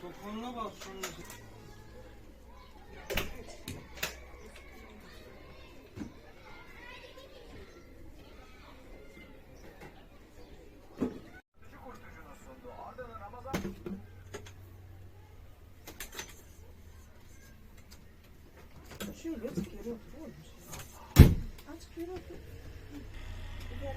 Topuğuna bak sonra. Şöyle aç geri otur oğlum. Aç geri otur. Gene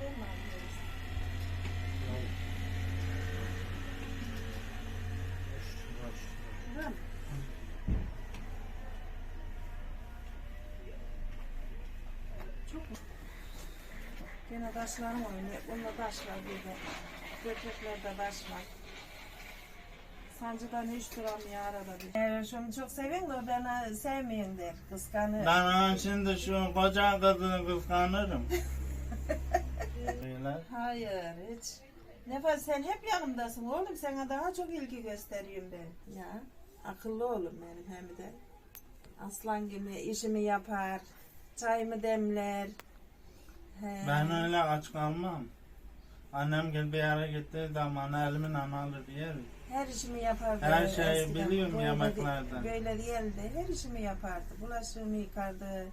taşlarım oynuyor. Bunda taş var bir de. Götürklerde taş var. Sancıdan hiç duramıyor arada bir. Eğer şunu çok seviyorum da beni sevmeyin der. Kıskanır. Ben onun şimdi şu koca kızını kıskanırım. Beyler. Hayır hiç. Nefes sen hep yanımdasın oğlum. Sana daha çok ilgi gösteriyorum ben. Ya akıllı oğlum benim hem de. Aslan gibi işimi yapar. Çayımı demler. He. Ben öyle aç kalmam. Annem gel bir yere gittiği zaman elimin analı bir yer. Her işimi yapardı. Her şeyi biliyorum Böyle yemeklerden. de- Böyle değildi. Her işimi yapardı. Bulaşığımı yıkardı.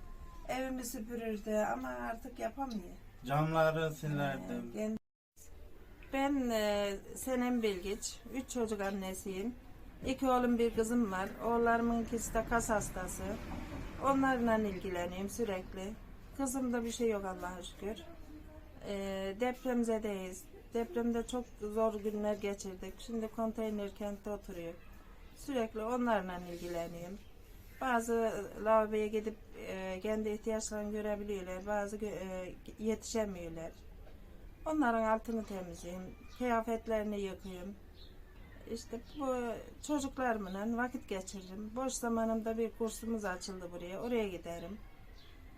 Evimi süpürürdü ama artık yapamıyor. Camları silerdim. Ee, Ben e, Senem Bilgiç. Üç çocuk annesiyim. İki oğlum bir kızım var. Oğullarımın ikisi de kas hastası. Onlarla ilgileniyorum sürekli. Kızımda bir şey yok Allah'a şükür. E, depremzedeyiz. Depremde çok zor günler geçirdik. Şimdi konteyner kentte oturuyor. Sürekli onlarla ilgileniyorum. Bazı lavaboya gidip e, kendi ihtiyaçlarını görebiliyorlar. Bazı e, yetişemiyorlar. Onların altını temizleyeyim. Kıyafetlerini yıkayayım. İşte bu çocuklarımla vakit geçiririm. Boş zamanımda bir kursumuz açıldı buraya. Oraya giderim.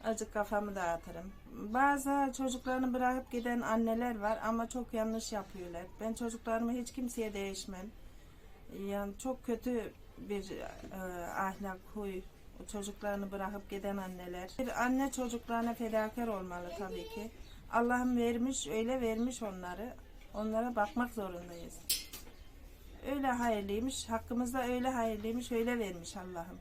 Azıcık kafamı dağıtırım. Bazı çocuklarını bırakıp giden anneler var ama çok yanlış yapıyorlar. Ben çocuklarımı hiç kimseye değişmem. Yani çok kötü bir e, ahlak, huy. Çocuklarını bırakıp giden anneler. Bir anne çocuklarına fedakar olmalı tabii ki. Allah'ım vermiş, öyle vermiş onları. Onlara bakmak zorundayız. Öyle hayırlıymış, hakkımızda öyle hayırlıymış, öyle vermiş Allah'ım.